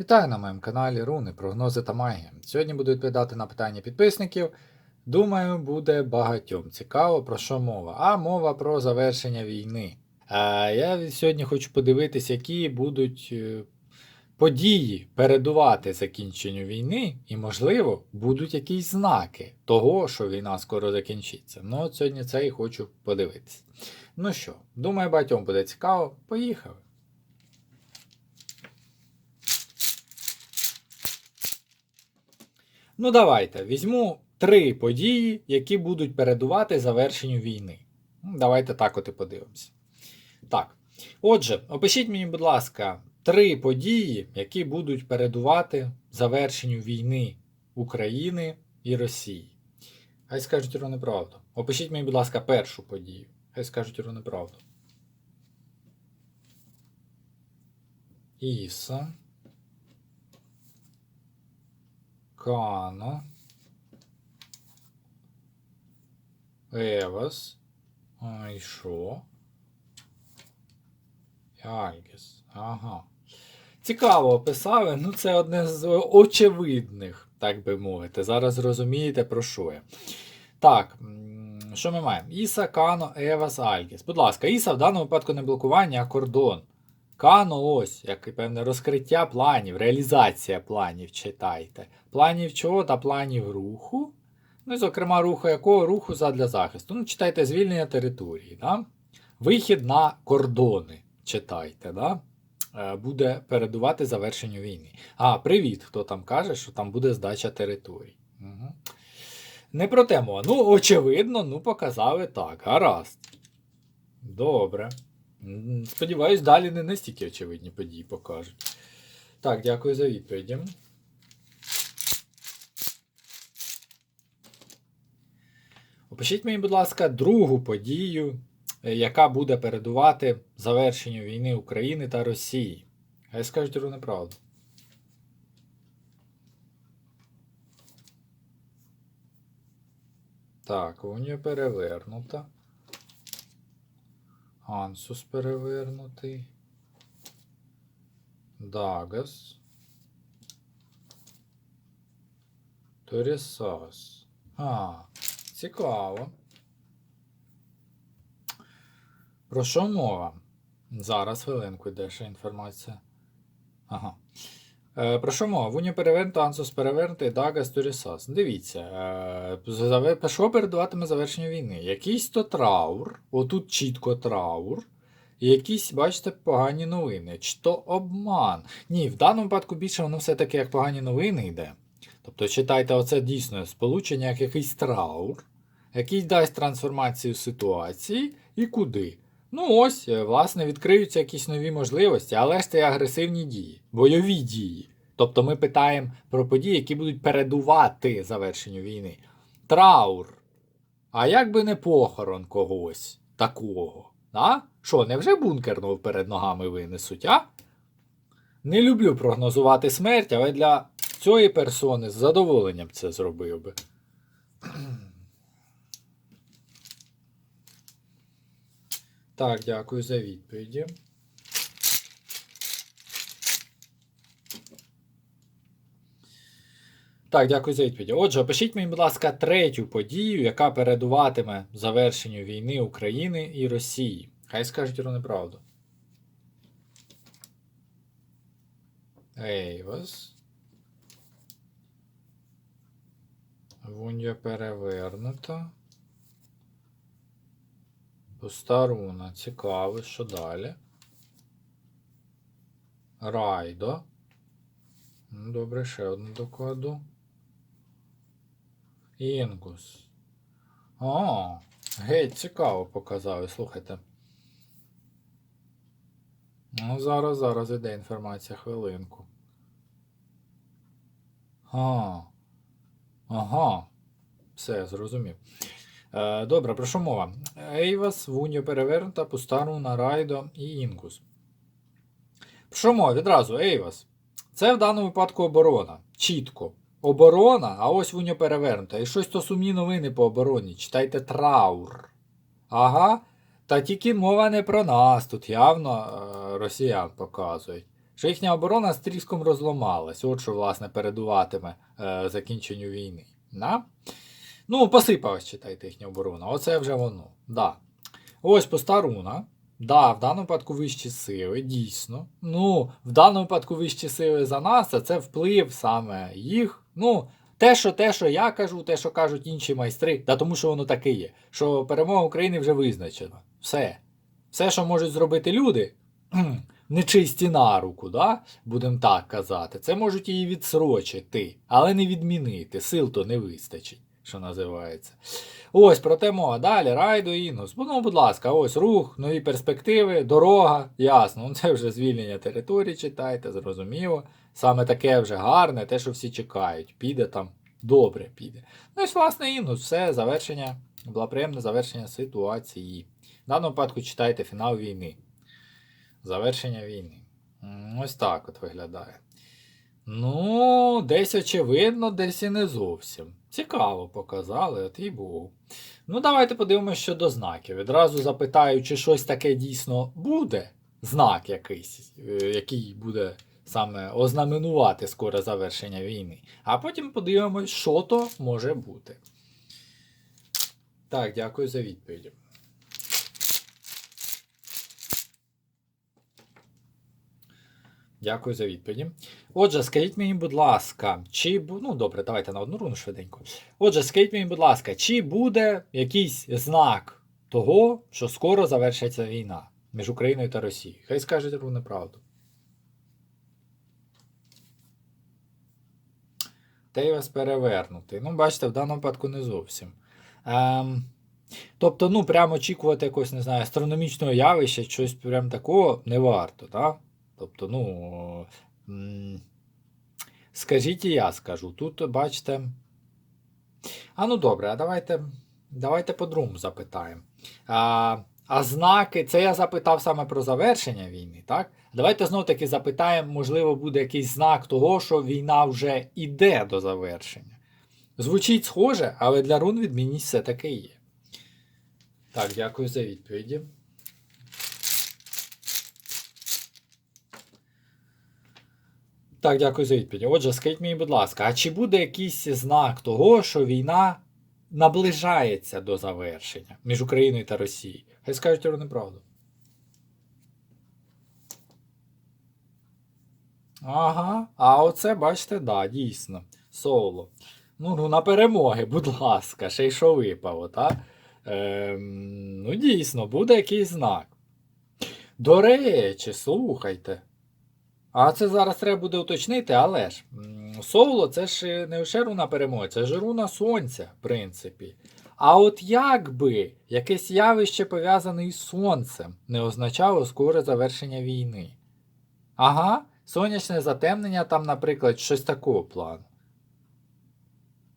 Вітаю на моєму каналі Руни, прогнози та магія. Сьогодні буду відповідати на питання підписників. Думаю, буде багатьом цікаво про що мова. А мова про завершення війни. А я сьогодні хочу подивитись, які будуть е, події передувати закінченню війни, і, можливо, будуть якісь знаки того, що війна скоро закінчиться. Ну, от сьогодні це і хочу подивитись. Ну що, думаю, багатьом буде цікаво. Поїхали. Ну, давайте візьму три події, які будуть передувати завершенню війни. Ну, Давайте так от і подивимося. Так. Отже, опишіть мені, будь ласка, три події, які будуть передувати завершенню війни України і Росії. Хай скажуть Іру неправду. Опишіть мені, будь ласка, першу подію. Хай скажуть Іру неправду. Іса. Кано. Евас. А? Альгіс. Ага. Цікаво описали. Ну, це одне з очевидних, так би мовити. Зараз зрозумієте, про що я. Так, що ми маємо? Іса, Кано, Евас, Альгіс. Будь ласка, Іса в даному випадку не блокування, а кордон. Кано ось, як і певне розкриття планів, реалізація планів читайте. Планів чого та планів руху. Ну і, зокрема, руху якого руху задля захисту. Ну, читайте звільнення території. Да? Вихід на кордони. Читайте, да? Е, буде передувати завершенню війни. А, привіт, хто там каже, що там буде здача територій. Угу. Не про те мова. Ну, очевидно, ну показали так. Гаразд. Добре. Сподіваюсь, далі не настільки очевидні події покажуть. Так, дякую за відповіді. Опишіть мені, будь ласка, другу подію, е, яка буде передувати завершенню війни України та Росії. Хай скажуть Іру неправду. Так, унія перевернута. Ансус перевернутий. Дагас. Торісас. А, цікаво. Про що мова? Зараз хвилинку йде ще інформація. Ага. Е, про що мова? Вуня перевернута, Ансус перевернутий, Дагас, Торісас. Дивіться, е, що передуватиме завершення війни? Якийсь то траур, отут чітко траур, і якісь, бачите, погані новини. Чи то обман? Ні, в даному випадку більше воно все-таки як погані новини йде. Тобто, читайте, оце дійсно сполучення як якийсь траур, який дасть трансформацію ситуації і куди. Ну ось, е, власне, відкриються якісь нові можливості, але ж це агресивні дії, бойові дії. Тобто ми питаємо про події, які будуть передувати завершенню війни. Траур. А як би не похорон когось такого? А? Що, невже бункерного перед ногами винесуть, а? Не люблю прогнозувати смерть, але для цієї персони з задоволенням це зробив би. Так, дякую за відповіді. Так, дякую за відповіді. Отже, опишіть мені, будь ласка, третю подію, яка передуватиме завершенню війни України і Росії. Хай скажуть Іру неправду. Ейвас. Вунья перевернута. Пуста руна. Цікаво, що далі. Райдо. Ну, Добре, ще одну докладу. Інгус. О, геть, цікаво показали, слухайте. Ну, зараз, зараз іде інформація хвилинку. А. Ага. Все, зрозумів. Е, добре, про що мова? Ейвас, Вуньо перевернута, Пустаруна, Райдо і Інгус. Про що мова? Відразу, Ейвас. Це в даному випадку оборона. Чітко. Оборона, а ось Вуньо перевернута. І щось то сумні новини по обороні. Читайте траур. Ага. Та тільки мова не про нас. Тут явно е, росіян показують. Що їхня оборона з тріском розломалась. От що, власне, передуватиме е, закінченню війни. Да? Ну, посипалась, читайте їхня оборона. Оце вже воно. Да. Ось постаруна. Да, в даному випадку вищі сили, дійсно. Ну, в даному випадку вищі сили за нас, а це вплив саме їх. Ну, те, що те, що я кажу, те, що кажуть інші майстри, да тому що воно таке є. Що перемога України вже визначена. Все. Все, що можуть зробити люди, нечисті на руку, да? будемо так казати, це можуть її відсрочити, але не відмінити. Сил то не вистачить, що називається. Ось проте мова. Далі, райду інус. Ну, будь ласка, ось рух, нові перспективи, дорога. Ясно. Ну, це вже звільнення території читайте, зрозуміло. Саме таке вже гарне, те, що всі чекають. Піде там добре піде. Ну і власне інус, все, завершення, благоприємне завершення ситуації. В даному випадку читайте фінал війни. Завершення війни. Ось так от виглядає. Ну, десь очевидно, десь і не зовсім. Цікаво показали, от і Богу. Ну, давайте подивимося щодо знаків. Відразу запитаю, чи щось таке дійсно буде. Знак якийсь, е, який буде саме ознаменувати скоре завершення війни. А потім подивимось, що то може бути. Так, дякую за відповіді. Дякую за відповіді. Отже, скажіть мені, будь ласка, чи ну добре, давайте на одну руну швиденько. Отже, скажіть мені, будь ласка, чи буде якийсь знак того, що скоро завершиться війна між Україною та Росією? Хай скажуть руни правду. Тейвас перевернутий. Ну, бачите, в даному випадку не зовсім. Ем, тобто, ну, прямо очікувати якогось, не знаю, астрономічного явища, щось прям такого не варто, так? Тобто, ну. Скажіть і я скажу. Тут, бачите. А ну добре, а давайте, давайте по-другому запитаємо. А, а знаки, це я запитав саме про завершення війни, так? Давайте знов таки запитаємо, можливо, буде якийсь знак того, що війна вже іде до завершення. Звучить схоже, але для рун відмінність все-таки є. Так, дякую за відповіді. Так, дякую за відповідь. Отже, скажіть мені, будь ласка, а чи буде якийсь знак того, що війна наближається до завершення між Україною та Росією? Хай скажуть руни правду. Ага, а оце, бачите, да, дійсно. Соло. Ну, ну на перемоги, будь ласка, ще й що випало, так? Ем, ну, дійсно, буде якийсь знак. До речі, слухайте. А це зараз треба буде уточнити, але ж Соло це ж не лише руна перемоги, це ж руна сонця, в принципі. А от якби якесь явище пов'язане із сонцем не означало скоре завершення війни. Ага, сонячне затемнення там, наприклад, щось такого плану.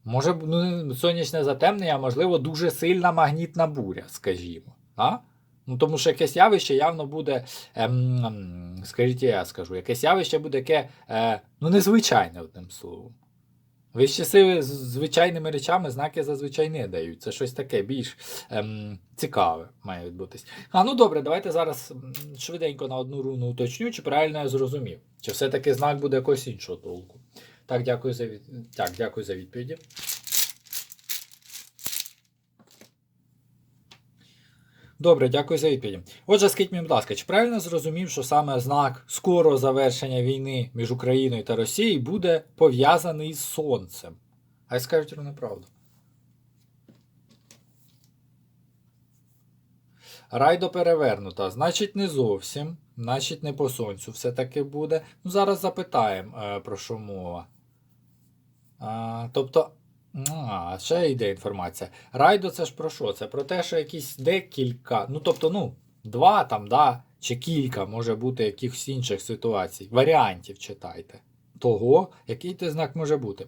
Може, ну, сонячне затемнення, можливо, дуже сильна магнітна буря, скажімо. А? Ну, тому що якесь явище явно буде, ем, ем, скажіть, я скажу, якесь явище буде яке, е, ну, незвичайне, одним словом. Вищі сили з звичайними речами знаки зазвичай не дають. Це щось таке більш ем, цікаве має відбутись. А ну добре, давайте зараз швиденько на одну руну уточню, чи правильно я зрозумів. Чи все-таки знак буде якогось іншого толку. Так, дякую за від... так, дякую за відповіді. Добре, дякую за відповіді. Отже, скажіть мені, будь ласка, чи правильно зрозумів, що саме знак скорого завершення війни між Україною та Росією буде пов'язаний з сонцем? Хай скажуть вони правду. Райдо перевернута. Значить, не зовсім. Значить, не по сонцю все-таки буде. Ну, зараз запитаємо, е, про що мова. А, тобто, а, ще йде інформація. Райдо це ж про що? Це про те, що якісь декілька, ну тобто, ну, два там, да, чи кілька може бути якихось інших ситуацій. Варіантів читайте. Того, який той знак може бути.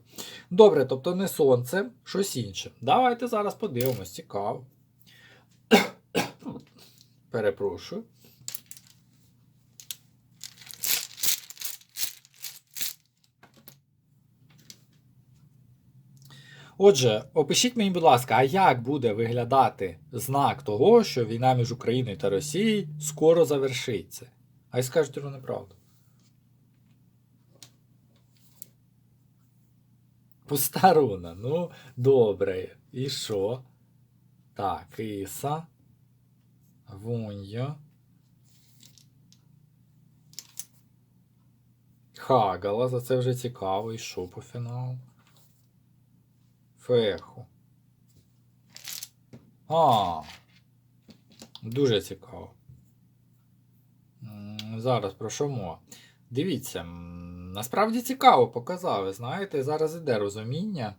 Добре, тобто не сонце, щось інше. Давайте зараз подивимось, цікаво. Перепрошую. Отже, опишіть мені, будь ласка, а як буде виглядати знак того, що війна між Україною та Росією скоро завершиться? А й скажуть вони правду. Постарона, ну, добре. І що? Так, іса. Вуньо. Хагала, за це вже цікаво. І що по фіналу? Феху. А. Дуже цікаво. Зараз про що мова? Дивіться, насправді цікаво показали, знаєте, зараз іде розуміння.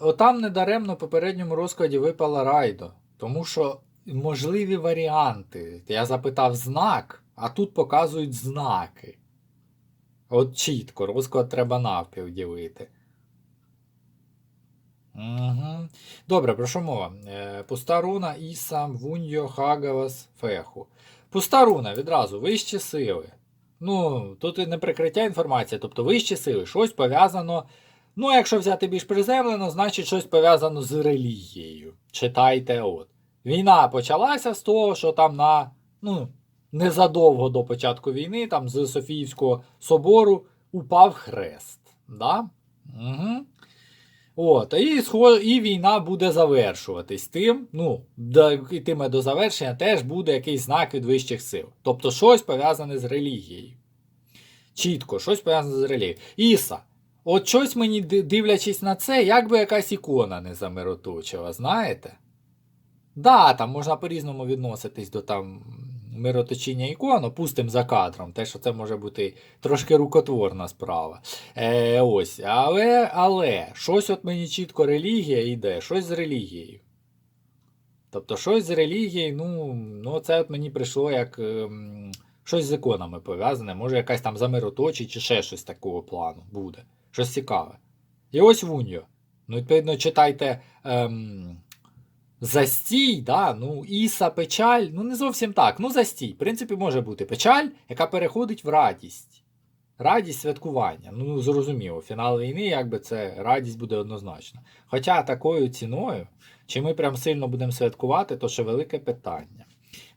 Отам недаремно в попередньому розкладі випала Райдо, тому що можливі варіанти. Я запитав знак, а тут показують знаки. От чітко, розклад треба навпіл ділити. Угу. Добре, про що мова? Е, Пуста руна, Іса, Вуньо, Хагавас, Феху. Пуста руна відразу вищі сили. Ну, тут і не прикриття інформації, тобто вищі сили, щось пов'язано. Ну, якщо взяти більш приземлено, значить щось пов'язано з релігією. Читайте от. Війна почалася з того, що там на. ну, незадовго до початку війни, там з Софіївського собору упав хрест. Да? Угу. От, і, і війна буде завершуватись тим, ну, йтиме до завершення, теж буде якийсь знак від вищих сил. Тобто щось пов'язане з релігією. Чітко, щось пов'язане з релігією. Іса, от щось мені, дивлячись на це, як би якась ікона не замироточила, знаєте? Да, там можна по-різному відноситись до там мироточіння ікон, опустим за кадром, те, що це може бути трошки рукотворна справа. Е, ось, але, але, щось от мені чітко релігія йде, щось з релігією. Тобто, щось з релігією, ну, ну це от мені прийшло як ем, щось з іконами пов'язане, може якась там замироточі чи ще щось такого плану буде. Щось цікаве. І ось Вуньо. Ну, відповідно, читайте ем, застій, да, ну, Іса, печаль, ну не зовсім так. Ну, застій. В принципі, може бути печаль, яка переходить в радість. Радість святкування. Ну, зрозуміло, фінал війни, якби це радість буде однозначно. Хоча такою ціною, чи ми прям сильно будемо святкувати, то ще велике питання.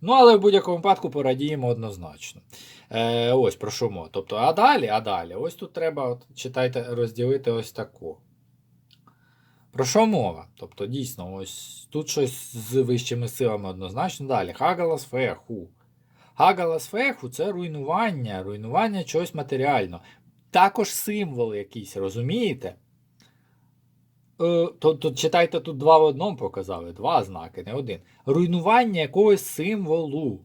Ну, але в будь-якому випадку порадіємо однозначно. Е, ось про мова. Тобто, а далі, а далі, ось тут треба, от, читайте, розділити ось таку. Про що мова? Тобто, дійсно, ось тут щось з вищими силами однозначно. Далі. Хагалас феху. Хагалас феху це руйнування, руйнування чогось матеріального. Також символ якийсь, розумієте? Е, то, то читайте, тут два в одному показали, два знаки, не один. Руйнування якогось символу.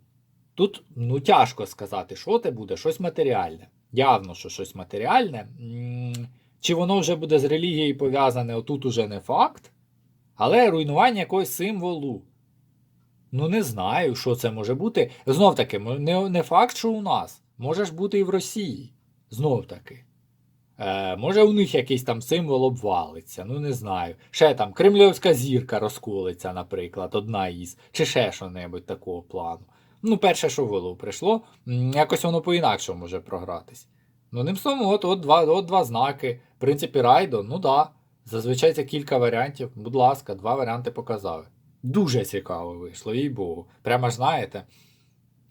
Тут ну, тяжко сказати, що це буде, щось матеріальне. Явно, що щось матеріальне. Чи воно вже буде з релігією пов'язане, отут уже не факт. Але руйнування якогось символу. Ну, не знаю, що це може бути. Знов таки, не, не факт, що у нас. Може ж бути і в Росії. Знов таки. Е, може, у них якийсь там символ обвалиться, ну не знаю. Ще там кремлівська зірка розколиться, наприклад, одна із, чи ще що-небудь такого плану. Ну, перше, що в голову прийшло, якось воно по-інакшому може програтись. Ну, ним словом, от, от, два, от два знаки. В принципі, райдо, ну да. Зазвичай це кілька варіантів. Будь ласка, два варіанти показали. Дуже цікаво вийшло, їй Богу. Прямо ж знаєте,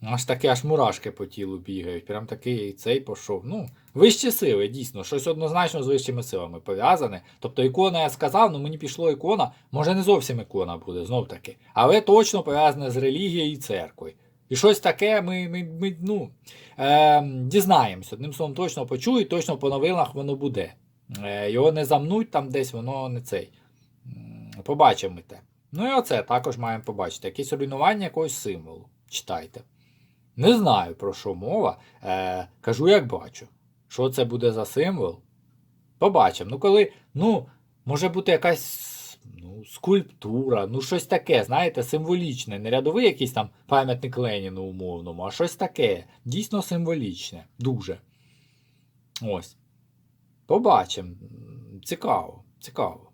аж таке аж мурашки по тілу бігають. Прям такий цей пішов. Ну, вищі сили, дійсно, щось однозначно з вищими силами пов'язане. Тобто ікона, я сказав, ну мені пішло ікона, може не зовсім ікона буде, знов таки, але точно пов'язане з релігією і церквою. І щось таке ми, ми, ми ну, е, дізнаємося. Одним словом, точно почують, точно по новинах воно буде. Е, його не замнуть там десь, воно не цей. Побачимо те. Ну і оце також маємо побачити. Якесь руйнування якогось символу. Читайте. Не знаю, про що мова. Е, кажу, як бачу. Що це буде за символ? Побачимо. Ну, коли, ну, може бути якась ну, скульптура, ну щось таке, знаєте, символічне. Не рядовий якийсь там пам'ятник Леніну умовному, а щось таке. Дійсно символічне. Дуже. Ось. Побачимо. Цікаво, цікаво.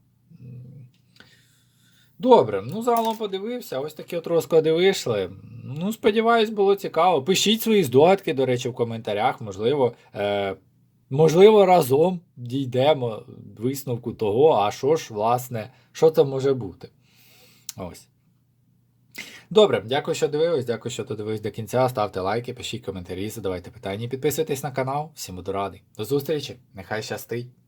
Добре, ну загалом подивився. Ось такі от розклади вийшли. Ну, сподіваюсь, було цікаво. Пишіть свої здогадки, до речі, в коментарях. Можливо, е, можливо, разом дійдемо висновку того, а що ж, власне, що це може бути. Ось. Добре, дякую, що дивились, дякую, що додивились до кінця. Ставте лайки, пишіть коментарі, задавайте питання, підписуйтесь на канал. Всім буду радий. До зустрічі, нехай щастить!